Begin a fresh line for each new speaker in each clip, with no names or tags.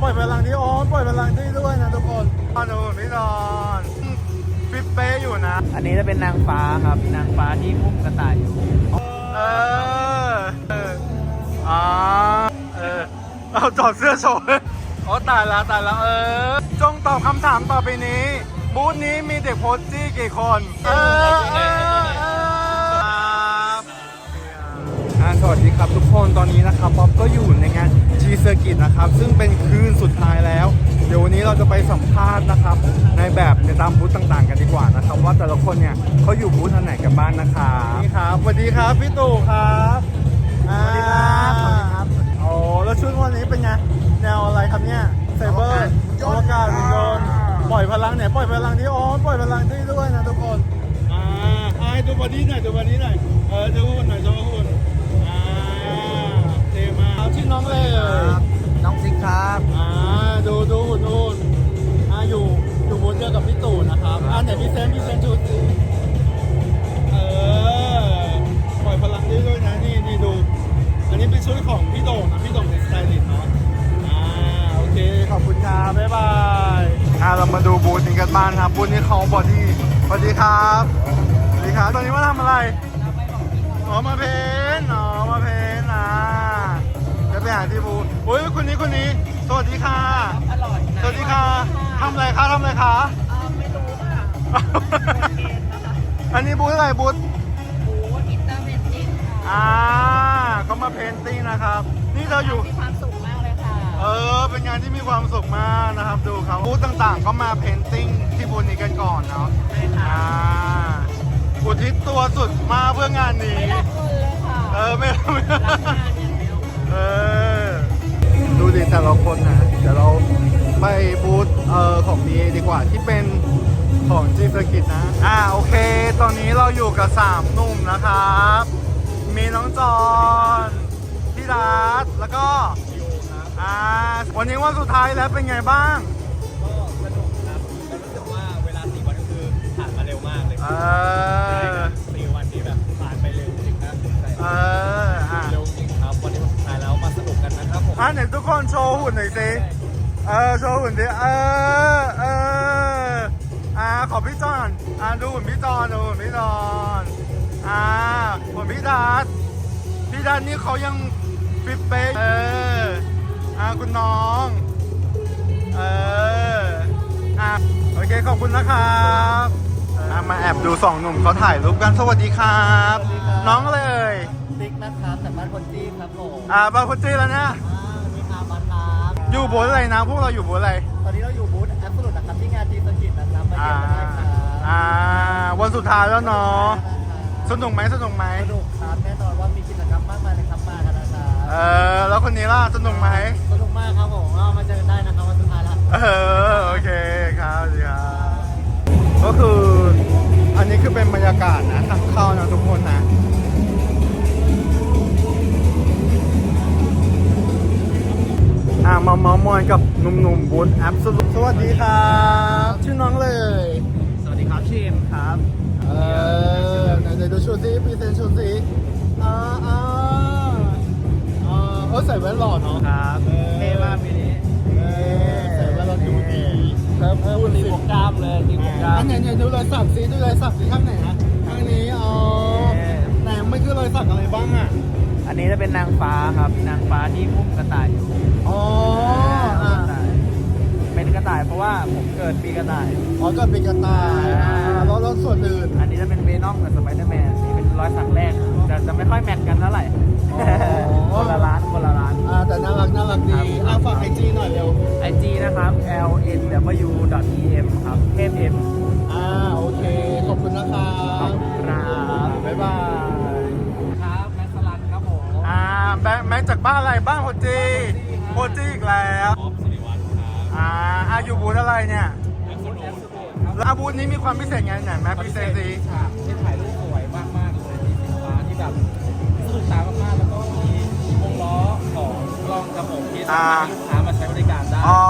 ปล่อยพลังที่โอ้ปล่อยพลังที่ด้วยนะทุกคนนอนดูพี่นอนฟิปเป้อยู่นะ
อันนี้จะเป็นนางฟ้าครับ นางฟ้าที่พุ่มกระต่ายอยู่
เออ เอออ่าเออ เอาจอดเสื้อโชว์เลยโอ้ตายแล้วตายแล้วเออ จงตอบคำถามต่อไปนี้ บูธนี้มีเด็กโพสจี้กี่คน เออเออเออครับอ่า สวัสดีครับทุกคนตอนนี้นะครับป๊อปก็อยู่ในงานจีเซอร์กิตนะครับ ซึ่งเป็นคืนสุดท้ายแล้ว เดี๋ยววันนี้เราจะไปสัมภาษณ์นะครับ ในแบบในตามบูธต่างๆ กันดีกว่านะครับ ว่าแต่ละคนเนี่ยเขาอยู่บูธอันไหนกันบ้างนะครับนี่ครับสวัสดีครับพี่ตู่ครับอ่า
สวัสดีครับสวัสดีครับ
โอ้แล้วชุดวันนี้เป็นไงแนวอะไรครับเนี่ยเซเบอร์อวกาศหุ่นยนต์ปล่อยพลังเนี่ยปล่อยพลังที่โอ้ปล่อยพลังที่ด้วยนะทุกคนอ่าให้ดูบอดี้หน่อยดูบอดี้หน่อยเออดูหุ่นหน่อยดูหุ่นอ่า เท่มากเอาชื่อน้องเลย
น้องซิกครับ
อ่าดูดูหุ่นหุ่นอ่าอยู่อยู่บูธเดียวกับพี่ตู่นะครับอ่าไหนพี่เซนพี่เซนชุดสิเออปล่อยพลังได้ด้วยนะนี่นี่ดู อันนี้เป็นชุดของพี่โด่งนะพี่โด่งเป็นสไตลิสต์เนาะอ่าโอเคขอบคุณครับบ๊ายบายอ่าเรามาดูบูธนี้กันบ้างครับบูธนี้เขาบอดี้สวัสดีครับสวัสดีครับตอนนี้มาทำอะไรอ๋อมาเพ้นท์อ๋อมาเพ้นท์อ่าจะ ไปหาที่บูธโอ้ยคนนี้คนนี้ สวัสดีค่ะ
อร่อย
สวัสดีค่ะทำอะไรคะทำอะไรคะ
ไม่รู้ค่ะ
อันนี้บูธอะไรบูธ
โอ้อินเตอร์เมนจินค่ะ
อ่าเขามาเพนติ้งนะครับ นี่เราอยู่
มีความสุขมากเลยค่ะ
เออ เป็นงานที่มีความสุขมากนะครับ ดูครับบูธต่างๆ ก็มาเพนติ้งที่บูธนี้กันก่อนเนาะ
ใช่ค่ะ
อ่า อุทิศตัวสุดมาเพื่องานนี้
ไม่รับเงินเลยค่ะ
เออ ไม่ไม่
รับงานอย่าง เดียว
เออ ดูดิแต่ละคนนะ เดี๋ยวเราไปบูธเอ่อของ BA ดีกว่าที่เป็นของจีสกิตนะ อ่าโอเค ตอนนี้เราอยู่กับ3หนุ่มนะครับ มีน้องจอนพี่รัฐแล้วก็อ่าวันนี้วันสุดท้ายแล้วเป็นไงบ้าง
ก็สนุกครับก็รู้สึกว่าเวลาสี่วันก็คือผ่านมาเร็วมากเลย
เออ
สี่วันที่แบบผ่านไปเร็วจริงนะใช่
เอออ่
กันนะครับผม
อะไหนทุกคนโชว์หุ่นหน่อยสิ เออ โชว์หุ่นดิเออ เออ อ่า ขอพี่จอนอ่าดูหุ่นพี่จอนดูหุ่นพี่จอนอ่าหุ่นพี่ดัดพี่ดัดนี่เขายังฟิตเป๊ะเออ อ่า คุณน้อง เออ อ่าโอเค ขอบคุณนะครับอ่ามาแอบดูสองหนุ่มเขาถ่ายรูปกันสวัสดีครับ น้องเลย
ติ๊กนะครับจากบ้านคนจีนครับผม
อ่าบาคุจิแล้วเนี่ย
วันนี้ครับมาครับ
อยู่บูธอะไรนะพวกเราอยู่บูธอะไร
ตอนนี้เราอยู่บูธแอปสุดนะครับที่งานจีนสกิทนะครับมา
อ่า
เยี่ยมกันได้ครับ
อ่าวันสุดท้ายแล้วเนาะสนุกไหมสนุกไหม
สนุกครับแน่นอนว่ามีกิจกรรมมากมายเลยครับมากันนะครับ
เออแล้วคนนี้ล่ะสนุกไหม
สนุกมากครับผมก็มาเจอกันได้นะครับวันสุดท้ายแล้ว
เออโอเคครับสวัสดีครับก็คืออันนี้คือเป็นบรรยากาศนะทางเข้านะทุกคนนะ อ่ามาเมามอยกับหนุ่มๆบูธแอปสสวัสดีครับชื่อน้องเลย
สวัสดีครับชื่อเอ็มครับ
เออไหนไหนดูชุดสิพรีเซนต์ชุดสิอ่าอ่าอ่าเออใส่แว่นหล่อเนาะ
ครับเท่มากปีนี้
เออใส่แว่นเราดูดีครับเออ
พู
คุ
ด
ณ
ตี
สิ
บวกกล้ามเลยตีบวกกล้า
อั
ม
นไหนไหนดูรอยสักสิดูรอยสักสิข้างไหนนะข้างนี้อ๋อ
เออ
ไหนไม่คือรอยสักอะไรบ้างอะ
อันนี้จะเป็นนางฟ้าครับ นางฟ้าที่พุ่มกระต่ายอยู่
อ๋อ
ก
อ่า
ระต่ายเป็นกระต่ายเพราะว่าผมเกิดปีกระต่าย
อ๋อก็เป็นกระต่ายอ่าแล้วแล้วส่วนอื่น
อันนี้จะเป็นเวนอมกับสไปเดอร์แมนนี่เป็นรอยสักแรกแต่จะไม่ค่อยแมทกันเท่าไหร่
อ๋อ
คนละร้านคนละร้าน
อ่าแต่น่ารักน่ารักดีอ่าฝากไอจีหน่อยเร็ว
IG นะครับ l n w em ครับเทพ m แบ
งค์แม็กจากบ้านอะไรบ้านโฮจีโฮจีอีกแล้ว
ออฟสิริวัฒน์ครับ
อ่าอาอยู่บูธอะไรเนี่ย
แอปสุดครับ
แล้วอาบูธนี้มีความพิเศษไงไหนแม็กพิเศษสิ
ฉากที่ถ่ายรูปสวยมากมากๆเลยมีสีฟ้าที่แบบสนุกตามากๆแล้วก็มีวงล้อของกล้องครับผมที่สามารถให้ลูกค้ามาใช้บริการได้
อ๋อ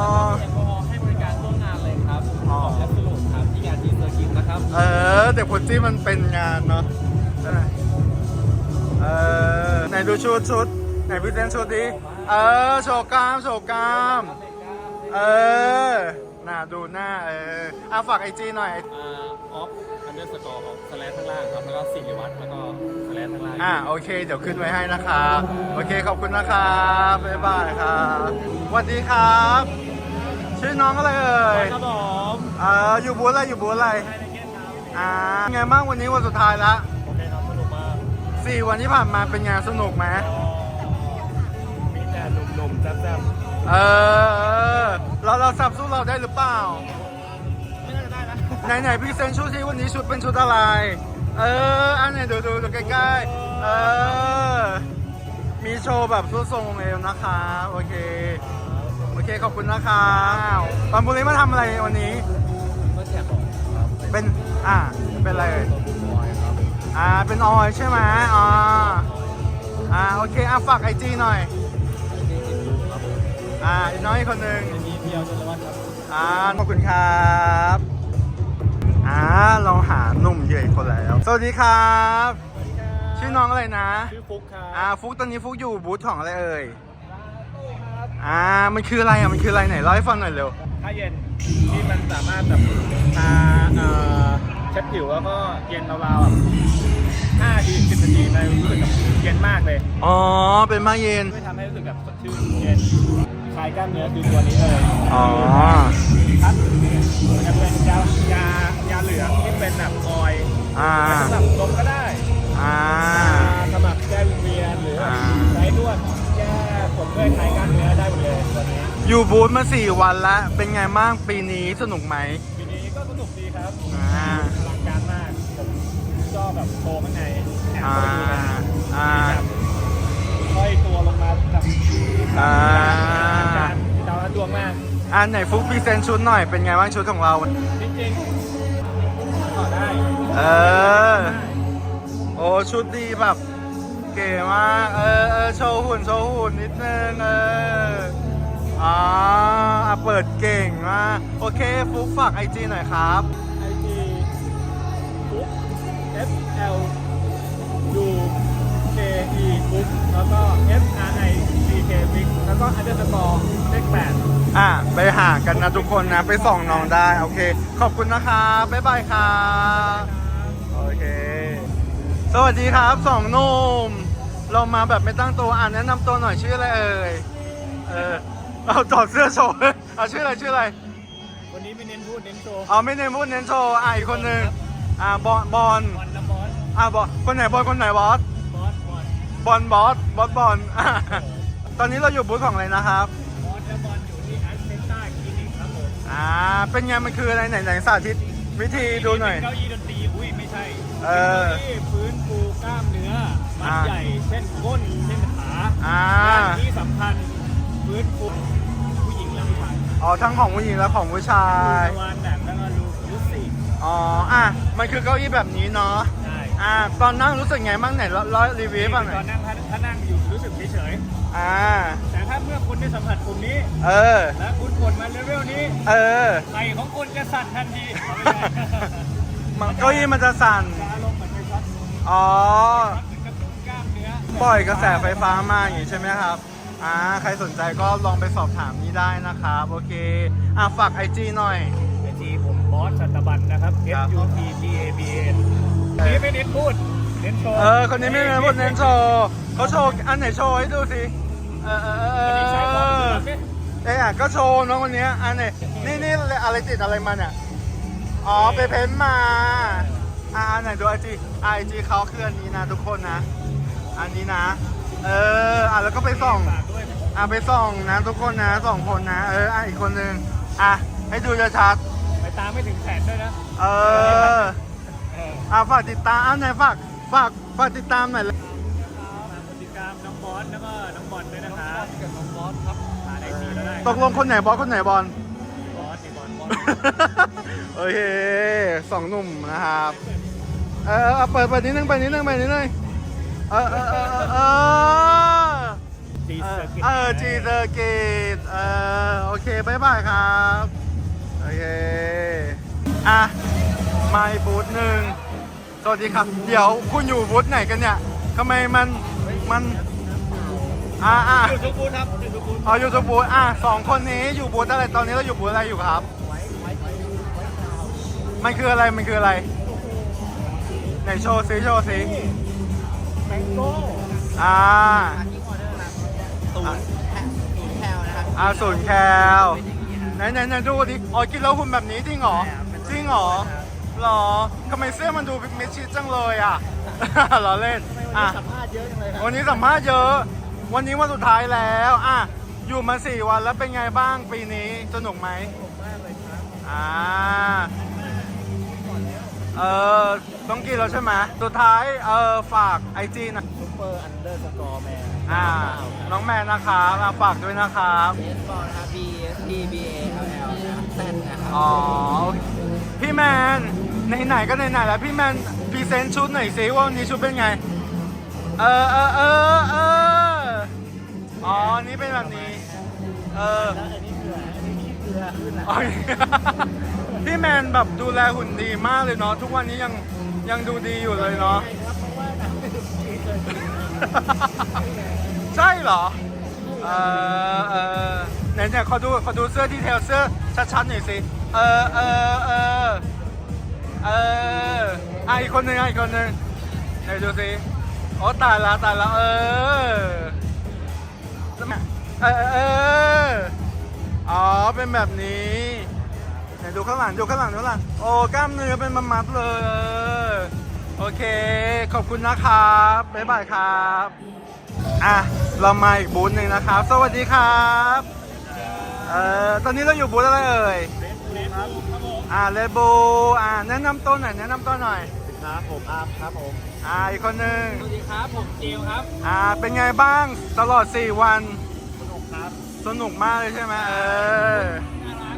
แล้วก็มีแอลกอฮอล์ให้บริการทั่วงานเลยครับ
อ๋อ
ของแอปสุดครับที่งานจีนเซอร์กิตนะครับ
เออเด็กโฮจีมันเป็นงานเนาะใช่ไหมเออไหนดูชุดชุดไหนพิเศษชุดดิเออโชว์กล้ามโชว์กล้ามเออน่าดูหน้าเอออะฝากไอจีหน่อย
อ่าออฟอันเดอร์สกอร์ของสแลนข้างล่างครับแล้วก็สิริวัฒน์แล้วก็สแลนข้างล่าง
อะโอเค เดี๋ยวขึ้นไว้ให้นะครับโอเคขอบคุณนะครับบ๊ายบายครับสวัสดีครับ ชื่อน้องอะไรเอ่ย
ครับผม
เอ่ออยู่บูธอะไรอยู่บูธอะไรอ่าเป็นไงบ้างวันนี้วันสุดท้ายละ
สี่
วันที่ผ่านมาเป็นไงสนุกไหม
มีแต่หนุ่มๆแซ่บ
เออเออเราเราสับสู้เราได้หรือเปล่า
ๆไม่น่าจะได้นะ
ไหนไหนพรีเซนต์ชุดที่วันนี้ชุดเป็นชุดอะไร เออ อันไหนดูดูดูใกล้ๆ เออ มีโชว์แบบชุดทรงเอวนะคะ โอเค โอเคขอบคุณนะคะปันบุรีมาทำอะไรวันนี้
ก็แจกของครับ
เป็น อ่าเป็นอะไรเอ่ย
ตัวบุญบ อยครับ
อ่า เป็นออยใช่ไหมอ่าอ่า โอเค อะ ฝากไอจีหน่อย
ที่จิตลูกครับ
อ่าอีกน้อยอีกคนหนึ่ง
มีเพียวจนวัฒน์ครับ
อ่า ขอบคุณครับ อ่า เราหาหนุ่มเหยื่ออีกคนแล้ว สวัสดีครับ ชื่อน้องอะไรนะ
ชื่อฟุกครับ
อ่า ฟุกตอนนี้ฟุกอยู่บูธของอะไรเอ่ยอ่า มันคืออะไรอะ มันคืออะไรไหนเล่าให้ฟังหน่อยเร็ว
ผ้าเย็นที่มันสามารถแบบทาเอ่อ เช็ดผิวแล้วก็เย็นราวๆแบบ5ที10นาทีไปรู้สึกแบบเย็นมากเลย
อ๋อ เป็นมาเย็น
ช่วยทำให้รู้สึกแบบสดชื่นเย็นคลายกล้ามเนื้อคือตัวนี้เลย
อ๋อ
ครับมันจะเป็นยายายาเหลืองที่เป็นแบบออยล์
อ่า
สำหรับลมก็ได้
อ่า
สำหรับแก้วิงเวียนหรือแบบ
อ่า
ใช้นวดแก้ปวดเมื่อยคลายกล้ามเนื้อได้หมดเลยตัวนี้
อยู่บูธมาสี่วันแล้ว เป็นไงบ้างปีนี้สนุกไหม
ปีนี้ก็สนุกดี ครับ
อ่า
อลังการมาก ผมชอบแบบโชว์ข้างในแอบ
อ่า
เข้าไปดูนะ
อ่า
แบบค่อยตัวลงมาแบบ
อ่า
อลังการดาวดวงมาก
อ่าไหนฟุกพรีเซนต์ชุดหน่อยเป็นไงบ้างชุดของเรา
จริงๆต่อได้
เออ โอ้ชุดดีแบบ เก๋มากเออเออโชว์หุ่นโชว์หุ่นนิดนึงเอออ่าอะเปิดเก่งมากโอเคฟุกฝากไอจีหน่อยครับ
L U K E ฟุกแล้วก็ F R I C K ฟิกแล้วก็อันเดอร์สกอร์เลขแปด
อะ ไปหากันนะทุกคนนะ ไปส่องน้องได้ โอเค ขอบคุณนะครับบ๊ายบายครับโอเค สวัสดีครับสองหนุ่มเรามาแบบไม่ตั้งตัวอ่านแนะนำตัวหน่อยชื่ออะไรเอ่ย เออ เอาถอดเสื้อโชว์เอาชื่ออะไรชื่ออะไร
วันนี้ไม่เน้นพูดเน้นโชว์
เอาไม่เน้นพูดเน้นโชว์อะอีกคนหนึ่งอ่าบอลบอล
บอล นะบอล
อ่าบอลคนไหนบอลคนไหนบอส
บอลบอล
บอลบอสบอสบอลอะตอนนี้เราอยู่บูธของอะไรนะครับ
บอลและบอลอยู่ที่แอสเซนต้าคลินิกครับผม
อ่าเป็นไงมันคืออะไรไหนไหนสาธิตวิธีดูหน่อย
เก้าอี้ดนตรีอุ้ยไม่ใช่
เออ
ป็นเก้าอี้ฟื้นฟูกล้ามเนื้อมัด
อ่า
ใหญ่ เช่นก้นเช่นขา
อ่า
และที่สำคัญฟื้นฟูผู้หญิงและผู้ชาย
อ๋อทั้งของผู้หญิงและของผู้ชา
ดู
ย
ทวารแบบแล้วก็ดูยุสิ
อ๋ออะมันคือเก้าอี้แบบนี้เนาะ อ่าตอนนั่งรู้สึกไงบ้างไหนร้อยร้อยรีวิวบ้างหน่
ต
อ
อยนนั่งถ้าถ้านั่งอยู่รู้สึกเฉย
อ่า
ๆแต่ถ้าเมื่อคุณได้สัมผัสกลุ่มนี้
เออ
และคุณกดมาเลเวลนี้
เออ
ไหล่ของคุณจะสั่นทันทีเอาไม่ได้
มันเก้าอี้มันจะสั่น
จะอารมณ์เหมือนไปช็อต
อ๋อ
เหมือนกระตุ้นกล้ามเนื้อ
ปล่อยกระแสไฟฟ้ามาอย่างนี้ใช่ไหมครับอ่าใครสนใจก็ลองไปสอบถามนี้ได้นะครับโอเคอะฝากไอจีหน่อย
ไอจีผมบอสชัตบันนะครับ F
ครับ
U T G A B N นี้ไม่เน้นพูด เน้นโชว์
เออ คนนี้ไม่เป็นคนเน้นโชว์เขาโชว์อันไหนโชว์ให้ดูสิเออเออเออ
อันนี้ใช้ของ
เอ
ดู
อ
แล้วสิ
เอ๊ะอะก็โชว์น้องคนเนี้ยอันไหนนี่นี่อะไรติดอะไรมาเนี่ยอ๋อไปเพ้นท์มาอ่าไหนดูไอจีไอจีเขาคืออันนี้นะทุกคนนะ อันนี้นะ เอออะแล้วก็ไปส่อง
ฝากด้วย
อะไปส่องนะทุกคนนะสองคนนะ เอออะอีกคนนึงอะให้ดูชัด
ไปตามไม่ถึงแสนด้วยนะ
ๆเออ
เออ
อะฝากติดตามอะไหนฝากฝากฝากติดตามหน่อยเลย
ฝากกดติดตามน้องบอสแล้วก็น้องบอลด้วยนะครับกับน้องบอสครับหาไอจีเราได้
ตกลงคนไหนบอสคนไหนบอล
บอสนี่บอลบอล
โอเคสองหนุ่มนะครับ เออเออเปิดเปิดนิดนึงเปิดนิดนึงเปิดนิดนึงเออเออเออเออเออ
จี
เอ
เซ
อ
อร์กิต
เออจีเซอร์กิตเออโอเคบายบายครับ โอเค อะมาอีกบูธหนึ่ง สวัสดีครับ เดี๋ยวคุณอยู่บูธไหนกันเนี่ยทำไมมันมันอ่าอ่า
อยู่ทุกบูธครับอยู่ทุกบูธ
อ๋ออยู่ทุกบูธอะสองคนนี้อยู่บูธอะไรตอนนี้เราอยู่บูธอะไรอยู่ครับ มันคืออะไรมันคืออะไรไหนโชว์ซิโชว์ซิ
แมงโก้
อ่า
ศูนย์ศูนย์แคลนะครับ
อ่าศูนย์แคลไหนไหนไหนดูดิอ๋อกินแล้วหุ่นแบบนี้จริงเหรอจริงเหรอ หรอทำไมเสื้อมันดูมิดชิดจังเลยอะเหรอเล่นอะ
สัมภาษณ์เยอะจังเลยครับ
วันนี้สัมภาษณ์เยอะ วันนี้วันสุดท้ายแล้วอะอยู่มาสี่วันแล้วเป็นไงบ้างปีนี้สนุกไหม
ผมมากเลยครับ
อ่าเออต้องกินแล้วใช่ไหมสุดท้ายเออฝากไอจีนะ
ซุปเปอร์อันเดอร์สกอร์แมน
อ่าน้องแมนนะครับอะฝากด้วยนะครับ
เบสบอลนะครับ B S T B A L L นะครับ Z นะครับ
อ๋อพี่แมน ไหนๆก็ไหนๆแล้วพี่แมนพรีเซนต์ชุดหน่อยสิว่าวันนี้ชุดเป็นไง เออเออเออเอออ๋อนี่เป็นแบบนี้ เออ
แล้วอันนี้คืออะไรอันนี้ขี้เกลือขึ้นนะ
อ๋อพี่แมนแบบดูแลหุ่นดีมากเลยเนาะทุกวันนี้ยังยังดูดีอยู่เลยเนาะ
ใช่ครับเพราะว่าน้ำไม่ถึงปีเคยกิน
ใช่เหรอ เออเออไหนเนี่ยขอดูขอดูเสื้อดีเทลเสื้อชัดๆหน่อยสิ เออเออเออ เอออะอีกคนหนึ่งอะอีกคนหนึ่งไหนดูสิโอ้ตายละตายละเออเออเอออ๋อเป็นแบบนี้ไหนดูข้างหลังดูข้างหลังดูข้างหลังโอ้กล้ามเนื้อเป็นมันมัดเลยโอเค ขอบคุณนะครับบ๊ายบายครับอะเรามาอีกบูธหนึ่งนะครับ สวัสดีครับเอ่อตอนนี้เราอยู่บูธอะไรเอ่ย
ครับครับ
อ่าเลบูอ่าแนะนำต้นหน่อยแนะนำต้นหน่อย
ครับผมอาร์มครับผม
อ่าอีกคนหนึ่ง
สวัสดีครับผมเจลครับ
อ่าเป็นไงบ้างตลอด 4 วัน
สนุกครับ
สนุกมากเลยใช่ไหมเออ
น่ารัก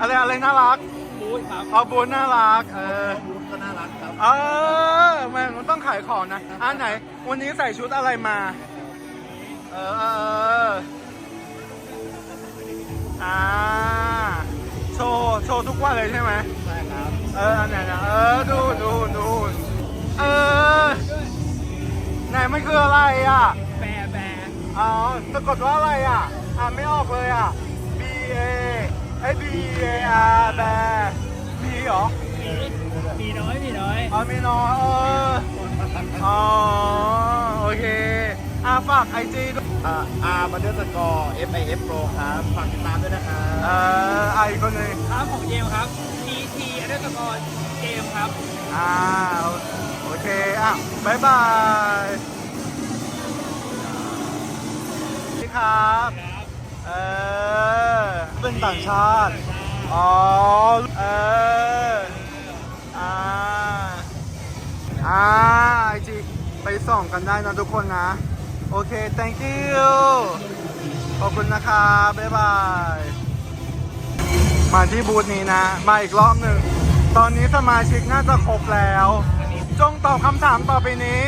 อะไรอะไรน่ารัก
บูธครับ
เอาบูธน่ารักเออ
บูธก็น่ารักครับ
เออแม่งมันต้องขายของนะอ่าไหน วันนี้ใส่ชุดอะไรมาเออเออเอออ่าโช ว์โชว์ทุกวันเลยใช่ไหม
ใช่ครับ
เอออันไหนนะเออดูดูดูเออไหนมันคืออะไรอะ
แบร์แบร์
อ๋อสะกดว่าอะไรอะอ่านไม่ออกเลยอะ B A ไอ้ B A R แบ B เหรอ
มีน้อยมีน้อย
อ๋อมีน้อยเอออ๋อโอเค อะฝากไอจีด้วย
อ่าอาร์มอันเดอร์สกอร์ F I F Pro ครับฝากติดตามด้วยนะครับ
เอ่ออะอีกคนหนึ่ง
ครับของเจมครับ T T อันเดอร์สกอร์เจมครับ
อ่าโอเคอะบายบายสวัสดีครับเออเป็นต่างชาติอ๋อเอออ่าอ่าไอจีไปส่องกันได้นะทุกคนนะ โอเค thank you ขอบคุณนะครับบ๊ายบาย มาที่บูธนี้นะ มาอีกรอบหนึ่ง ตอนนี้สมาชิกน่าจะครบแล้ว จงตอบคำถามต่อไปนี้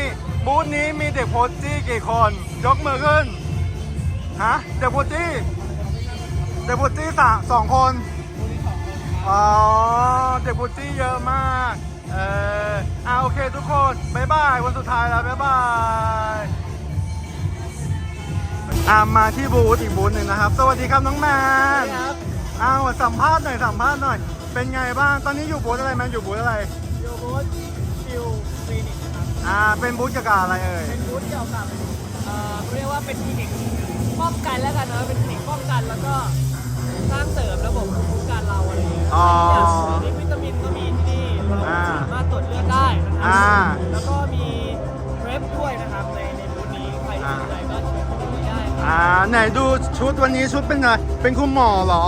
บูธนี้มีเด็กโพสจี้กี่คน ยกมือขึ้น ฮะ เด็กโพสจี้ เด็กโพสจี้สามสองคน อ๋อ เด็กโพสจี้เยอะมากเอออ่าโอเคทุกคน บ๊ายบาย วันสุดท้ายแล้ว บ๊ายบาย อ่ามาที่บูธอีกบูธหนึ่งนะครับ สวัสดีครับน้องแมน
ครับ
อ้าวสัมภาษณ์หน่อยสัมภาษณ์หน่อย เป็นไงบ้าง ตอนนี้อยู่บูธอะไรแมนอยู่บูธอะไร
โยบูธฟิวคลินิกครับ
อ่า เป็นบูธเกี่ยวกับอะไรเอ่ย
เป็นบูธเกี่ยวกับ
เอ่อ เรียกว่าเป็นคลินิกป้องกันแล้วกันเนอะเป็นคลินิกป้องกันแล้วก็สร้างเสริมระบบภูมิคุ้มกันเราอะไรอย่างเงี้ย
อ๋อ
อย่างวิตามินก็มีที่นี่
อ่า
สามารถตรวจเลือดได้นะครั
อ่า
แล้วก็มีเทรปด้วยนะครับในในบูธนี้ ใครสนใจก็เชิญ
อ่าไหนดูชุดวันนี้ชุดเป็นไงเป็นคุณหมอเหรอ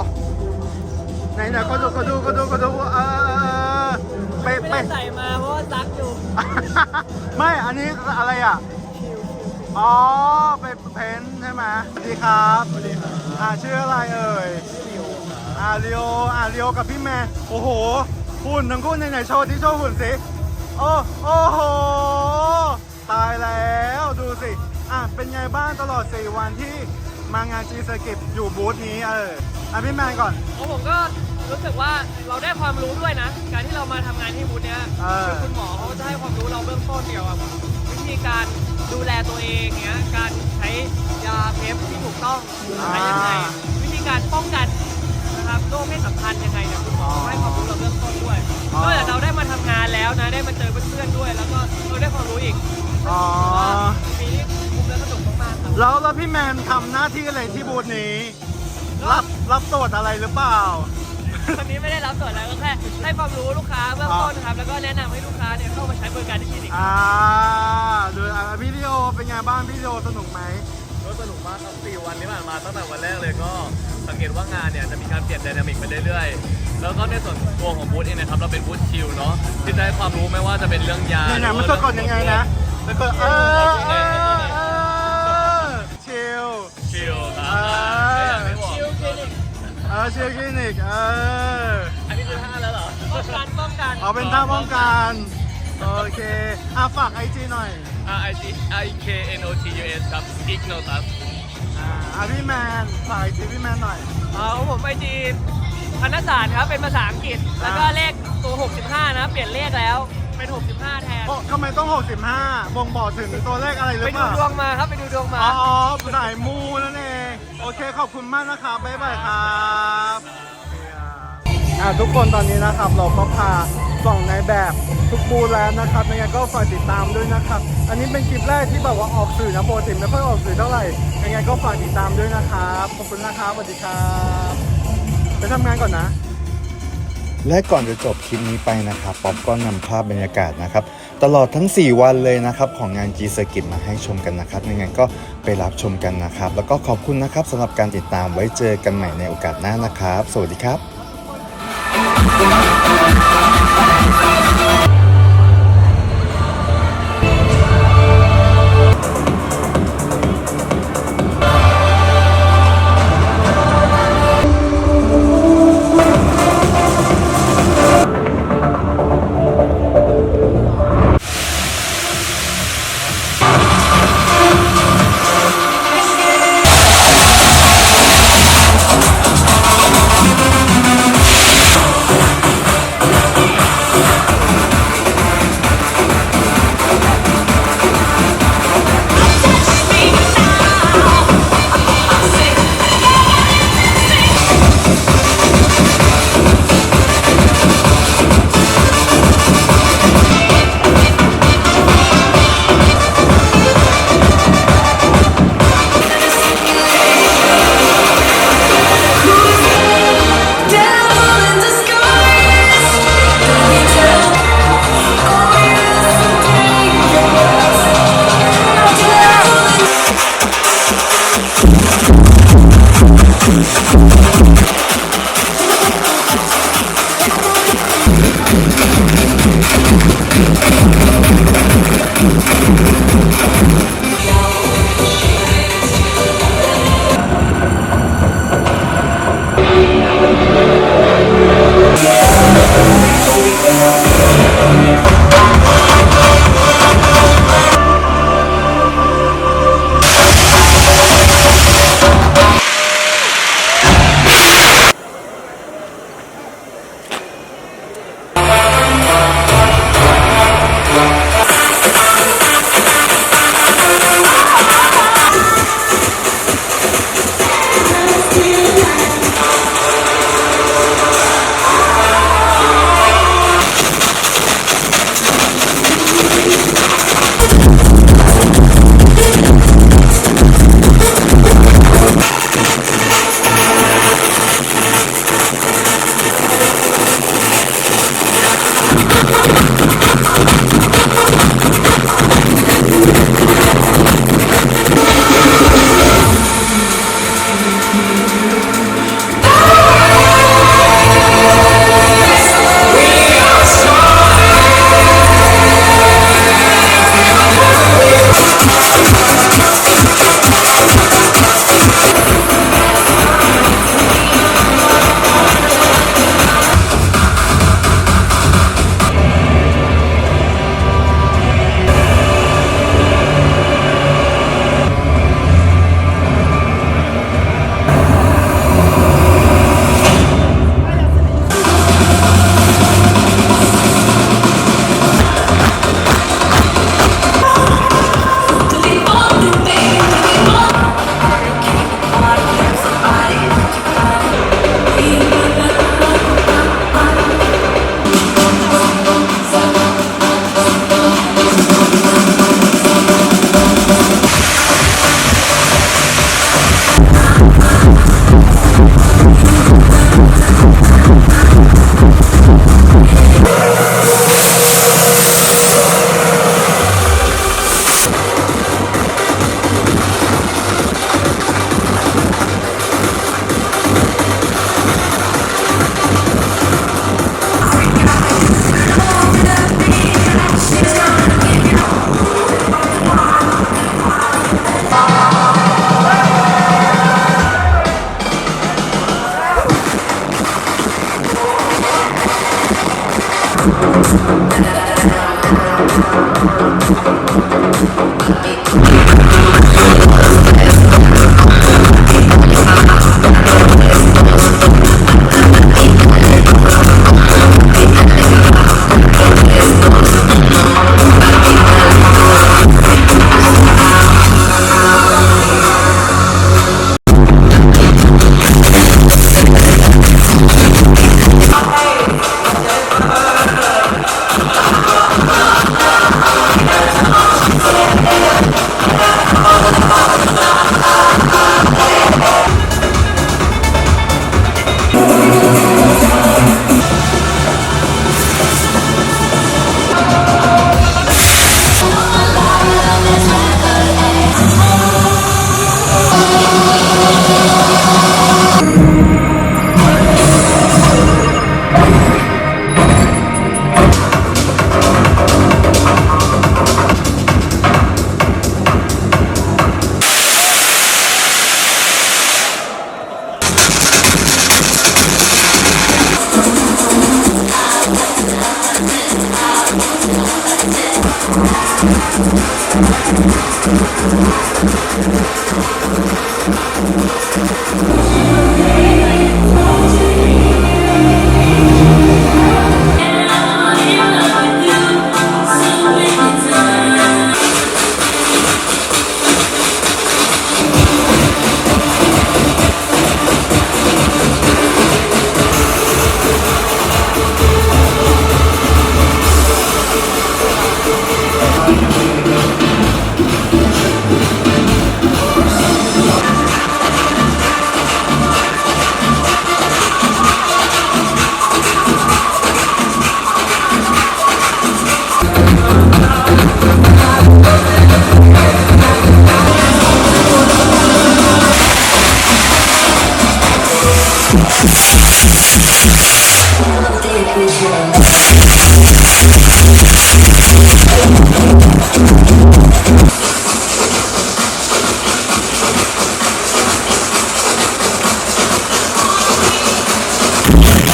ไหนไหนก็ดูก็ดูก็ดูก็ดูเออไป
ไม่
ไป
ได้ใส่มาเพราะว่าซักอยู่
ไม่อันนี้อะไรอะ อ๋อไปเพ้นท์ใช่ไหมสวัสดีครับสวัสดีครับอ่าชื่ออะไรเอ่ยอ่าเรียวอ่าเรียวกับพี่แมนโอ้โหหุ่นทั้งคู่ในไหนๆโชว์ที่โชว์หุ่นสิ โอ้โอ้โห ตายแล้วดูสิ อะเป็นไงบ้างตลอด 4 วันที่มางานจีสกิปอยู่บูธนี้เอออะพี่แมนก่อน
เพราะผมก็รู้สึกว่าเราได้ความรู้ด้วยนะ การที่เรามาทำงานที่บูธเนี้ย
เออ
คือคุณหมอเขาจะให้ความรู้เราเบื้องต้นเกี่ยวกับวิธีการดูแลตัวเองเนี้ยการใช้ยาเพฟที่ถูกต้องใช้ยังไงวิธีการป้องกันนะครับโรคเพศสัมพันธ์ยังไงเนี่ยคุณหมอให้ความรู้เราเบื้องต้นด้วยนอกจากเราได้มาทำงานแล้วนะได้มาเจอเพื่อนๆด้วย แล้วก็เราได้ความรู้อีก
อ๋อ
ว่าปี แล้
วแล้วพี่แมนทำหน้าที่อะไรที่บูธนี้ รับรับตรวจอะไรหรือเปล่า
วันนี้ไม่ได้รับส่วนแล้วก็แค่ให้ความรู้ลูกค้าเบื้องต้นนะครับ แล้วก็แนะนำให้ลูกค้าเนี่ยเข้ามาใช้บริการที่คลินิก
อ่าดูอะพี่ดิโอเป็นไงบ้างพี่ดิโอสนุกไหม
ก็สนุกมากครับ4วันที่ผ่านมาตั้งแต่วันแรกเลยก็สังเกตว่างานเนี่ยจะมีการเปลี่ยนไดนามิกไปเรื่อยๆ แล้วก็ในส่วนตัวของบูธเองนะครับเราเป็นบูธชิลเนาะที่จะให้ความรู้ไม่ว่าจะเป็นเรื่องยา
เนี่ยนะมัน
หรื
สะ
ว่าก
ดยังไงนะสะกดเออเออเออชิล
ชิลครั
เอบอ
ไม่อยากให้บอก
ชิลคลินิก
เออชิลคลินิกเออ
อันนี้คือท่าแล้วเหรอ
ป้องกันป้องกัน
เอาเป็นท่าป้องกันโอเคอะฝากไอจีหน่อย
R I G I K N O T U S ครับ Ignotus
อ่าอะพี่แมนฝากไอจีพี่แมนหน่อย
เอาผมไอจีคณศาสตร์ครับเป็นภาษาอังกฤษ แล้วก็เลขตัว 65 นะ เปลี่ยนเลขแล้ว เป็น 65 แทน
โอ้ทำไมต้อง 65 บ่งบอกถึงตัวเลขอะไรหรื
ไป
อเป
ดู
ล่า
ดวงมาครับไปดูดวงมา
อ๋อสายมูนั่นเอง โอเค ขอบคุณมากนะครับบ๊ายบายครับอ่าทุกคนตอนนี้นะครับ เราก็พาส่องในแบบทุกบูธแล้วนะครับยังไงก็ฝากติดตามด้วยนะครับ อันนี้เป็นคลิปแรกที่แบบว่าออกสื่อนะปกติไม่ค่อยออกสื่อเท่าไหร่ ยังไงก็ฝากติดตามด้วยนะครับ ขอบคุณนะครับสวัสดีครับ ไปทำงานก่อนนะ
และก่อนจะจบคลิปนี้ไปนะครับป๊อปก็นำภาพบรรยากาศนะครับ ตลอดทั้ง 4 วันเลยนะครับ ของงาน G Circuit มาให้ชมกันนะครับยังไงก็ไปรับชมกันนะครับ แล้วก็ขอบคุณนะครับสำหรับการติดตามไว้เจอกันใหม่ในโอกาสหน้านะครับ สวัสดีครับ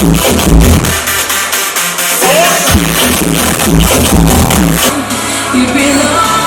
You belong